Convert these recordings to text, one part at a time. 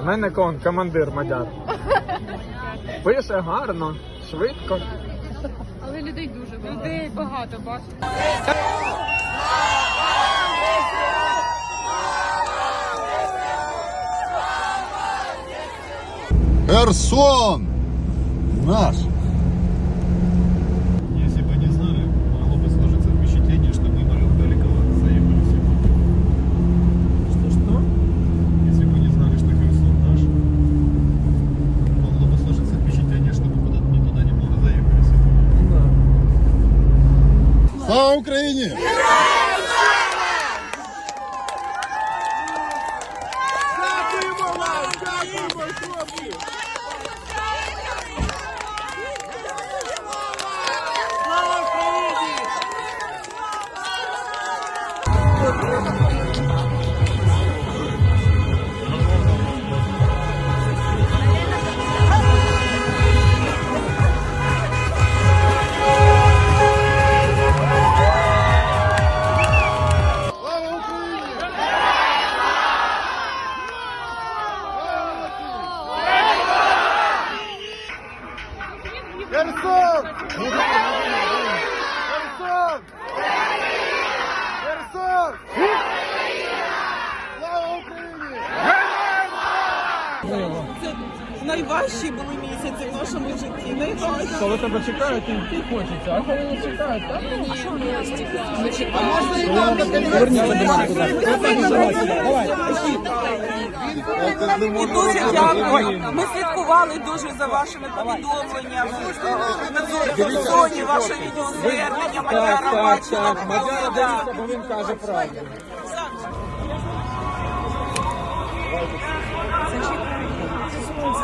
У мене кон, командир мадяр. Пише гарно, швидко. Але людей дуже багато. Людей багато, бачите. Херсон! Наш! Слава Україні! Херсон! Найважчі були місяці в нашому житті. Найважчі. Коли тебе чекають, і йти хочеться, а коли не чекають, так? І дуже дякую. Ми слідкували дуже за вашими повідомленнями. На зоні ваше відеозвернення, Мадяра бачила. Мадяра дивиться, бо він каже правду.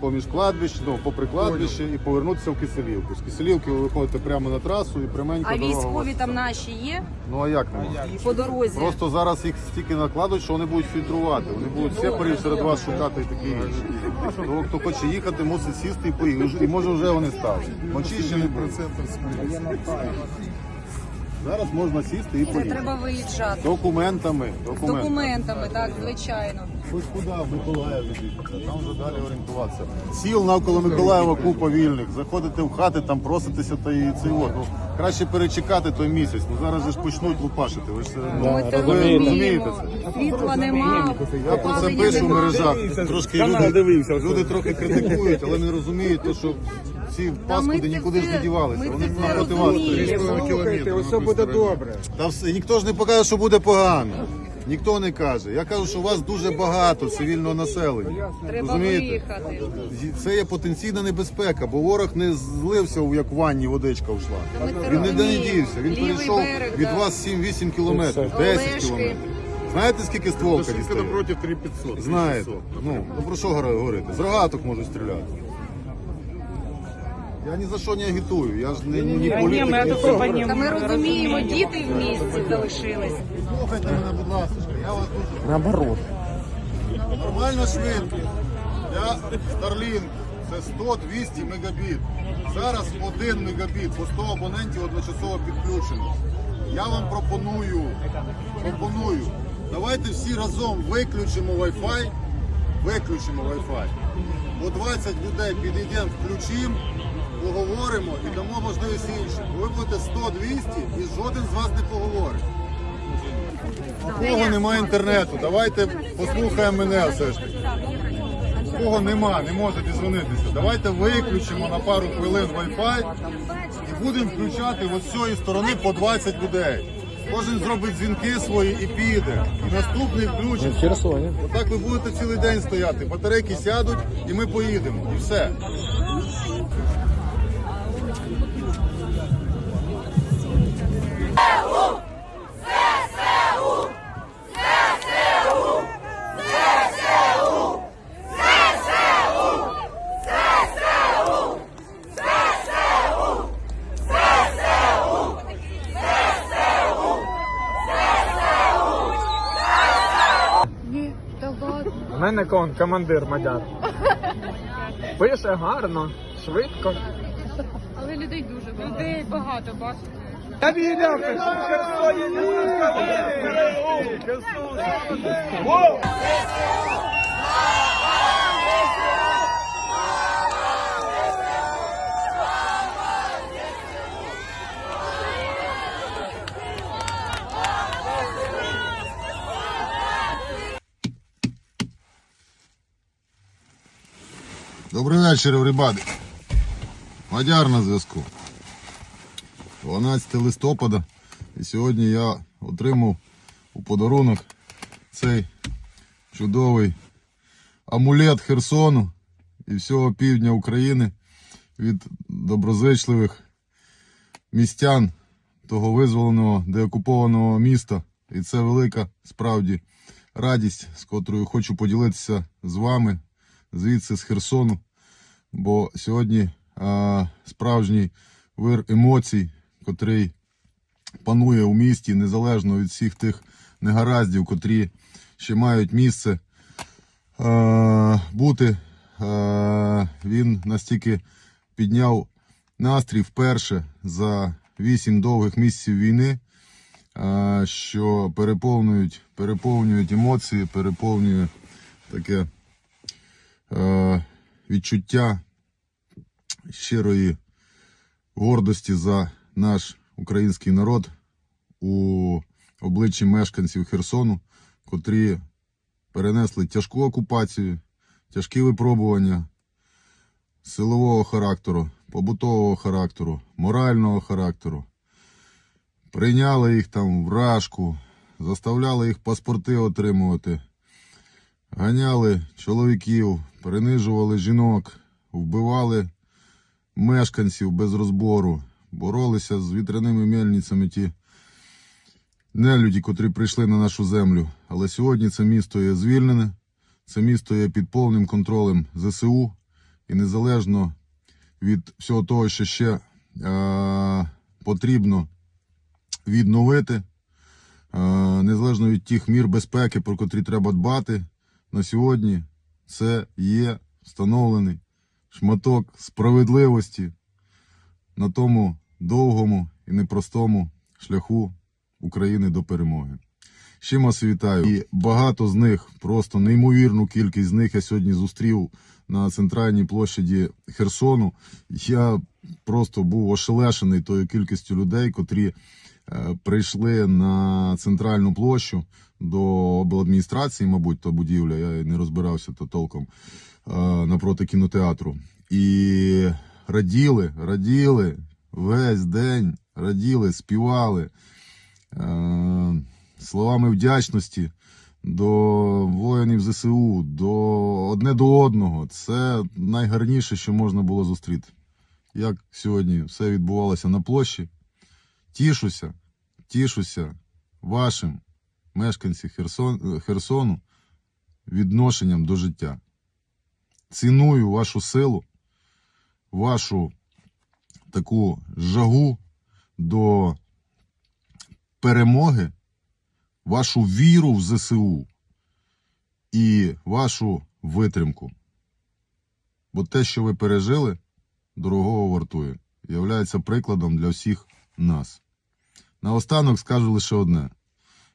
поміж кладбищем, ну, попри кладбище і повернутися в Киселівку. З Киселівки ви виходите прямо на трасу і пряменько А дорога у військові вас. там наші є Ну а як нема? по дорозі. Просто зараз їх стільки накладуть, що вони будуть фільтрувати. Вони будуть сепарів серед вас шукати і такі інші. Тому хто хоче їхати, мусить сісти і поїхати. І може вже вони стали. Вночі ще не. Зараз можна сісти і Це поїхати. треба виїжджати. Документами. З Документами. документами, так, звичайно. Хоч куди, в Миколаїв їхати, там вже далі орієнтуватися. Сіл навколо Миколаєва купа вільних. Заходите в хати, там проситеся та і цей от. Ну, краще перечекати той місяць. Ну зараз же ж почнуть лупашити. Ви ж це ну, Ми це ви розумієте це. Світла нема, Я про це опалення пишу в нема. мережах. Трошки люди, люди трохи критикують, але не розуміють, то, що ці паскуди це нікуди ж все- не дівалися. ми Вони це все вас. розуміємо. Слухайте, усе буде добре. Та все, ніхто ж не покаже, що буде погано. Ніхто не каже. Я кажу, що у вас дуже багато цивільного населення. Треба Розумієте? виїхати. Це є потенційна небезпека, бо ворог не злився, як в ванні водичка йшла. Ми це Він ніде не розуміємо. дівся. Він Лівий перейшов берег, від да. вас 7-8 кілометрів, 10 Олешки. кілометрів. Знаєте, скільки стволка дістає? напротив 3500. Знаєте. Ну, ну про що говорити? З рогаток можуть стріляти. Я ні за що не агітую, я ж не, ні політик, ні цього. Та ми розуміємо, діти в місті залишились. Слухайте мене, будь ласка, я вас дуже Наоборот. Нормальна швидкість для Starlink це 100-200 мегабіт. Зараз 1 мегабіт по 100 абонентів одночасово підключено. Я вам пропоную, пропоную, давайте всі разом виключимо Wi-Fi, виключимо Wi-Fi. По 20 людей підійдемо, включимо, поговоримо і дамо можливість іншим. Ви будете 100-200 і жоден з вас не поговорить. У кого немає інтернету, давайте послухаємо мене все ж таки. У кого нема, не може дізвонитися. Давайте виключимо на пару хвилин Wi-Fi і будемо включати от з цієї сторони по 20 людей. Кожен зробить дзвінки свої і піде. І наступний включить. Отак ви будете цілий день стояти. Батарейки сядуть і ми поїдемо. І все. Мене кон, командир мадяр. Пише гарно, швидко. Але людей дуже багато. Людей багато, бачите. Добрий вечір, everybody. Мадяр на зв'язку. 12 листопада. І сьогодні я отримав у подарунок цей чудовий амулет Херсону і всього півдня України від доброзичливих містян того визволеного деокупованого міста. І це велика справді радість, з котрою хочу поділитися з вами звідси з Херсону. Бо сьогодні а, справжній вир емоцій, котрий панує у місті, незалежно від всіх тих негараздів, котрі ще мають місце е, бути. Е, він настільки підняв настрій вперше за вісім довгих місяців війни, що переповнюють, переповнюють емоції, переповнює таке відчуття щирої гордості за наш український народ у обличчі мешканців Херсону, котрі перенесли тяжку окупацію, тяжкі випробування силового характеру, побутового характеру, морального характеру. Прийняли їх там в рашку, заставляли їх паспорти отримувати, ганяли чоловіків, принижували жінок, вбивали мешканців без розбору, боролися з вітряними мельницями ті нелюді, котрі прийшли на нашу землю. Але сьогодні це місто є звільнене, це місто є під повним контролем ЗСУ і незалежно від всього того, що ще е, потрібно відновити, е, незалежно від тих мір безпеки, про котрі треба дбати, на сьогодні це є встановлений шматок справедливості на тому довгому і непростому шляху України до перемоги. Чим вас вітаю. І багато з них, просто неймовірну кількість з них я сьогодні зустрів на центральній площаді Херсону. Я просто був ошелешений тою кількістю людей, котрі прийшли на центральну площу до обладміністрації, мабуть, то будівля, я не розбирався то толком е, напроти кінотеатру. І раділи, раділи весь день, раділи, співали е, словами вдячності до воїнів ЗСУ, до одне до одного. Це найгарніше, що можна було зустріти. Як сьогодні все відбувалося на площі. Тішуся, тішуся вашим мешканцям Херсон, Херсону відношенням до життя. Ціную вашу силу, вашу таку жагу до перемоги, вашу віру в ЗСУ і вашу витримку. Бо те, що ви пережили, дорогого вартує, являється прикладом для всіх нас. Наостанок скажу лише одне.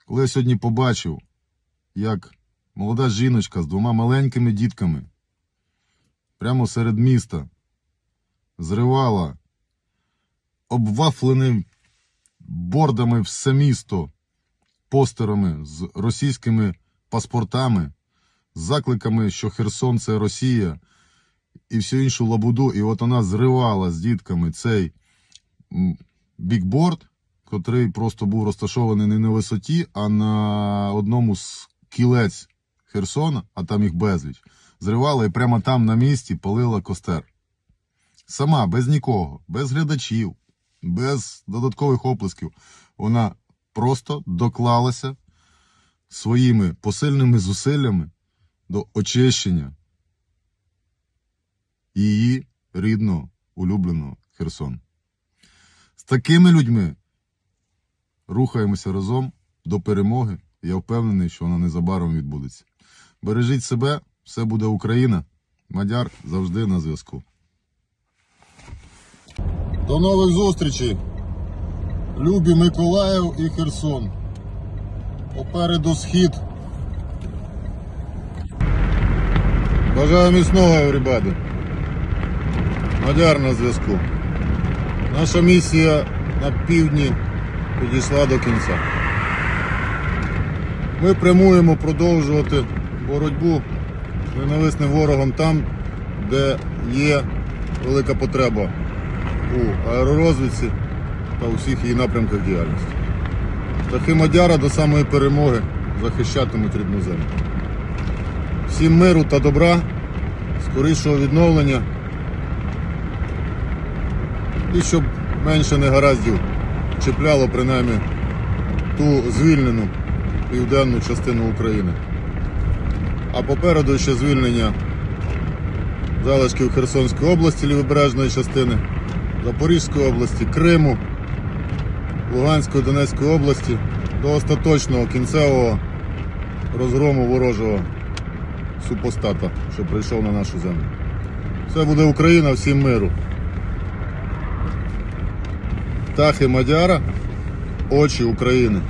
Коли я сьогодні побачив, як молода жіночка з двома маленькими дітками прямо серед міста зривала обвафленим бордами все місто, постерами з російськими паспортами, з закликами, що Херсон це Росія, і всю іншу лабуду. І от вона зривала з дітками цей бікборд, котрий просто був розташований не на висоті, а на одному з кілець Херсона, а там їх безліч. Зривала і прямо там на місці палила костер. Сама, без нікого, без глядачів, без додаткових оплесків. Вона просто доклалася своїми посильними зусиллями до очищення її рідного, улюбленого Херсону. З такими людьми рухаємося разом до перемоги. Я впевнений, що вона незабаром відбудеться. Бережіть себе, все буде Україна. Мадяр завжди на зв'язку. До нових зустрічей. Любі Миколаїв і Херсон. Попереду схід. Бажаю міцного, everybody. Мадяр на зв'язку. Наша місія на півдні підійшла до кінця. Ми прямуємо продовжувати боротьбу з ненависним ворогом там, де є велика потреба у аеророзвідці та у всіх її напрямках діяльності. Птахи Мадяра до самої перемоги захищатимуть рідну землю. Всім миру та добра, скорішого відновлення і щоб менше негараздів чіпляло принаймні ту звільнену південну частину України. А попереду ще звільнення залишків Херсонської області, лівобережної частини, Запорізької області, Криму, Луганської, Донецької області до остаточного кінцевого розгрому ворожого супостата, що прийшов на нашу землю. Це буде Україна, всім миру. Птахи Мадяра, очі України.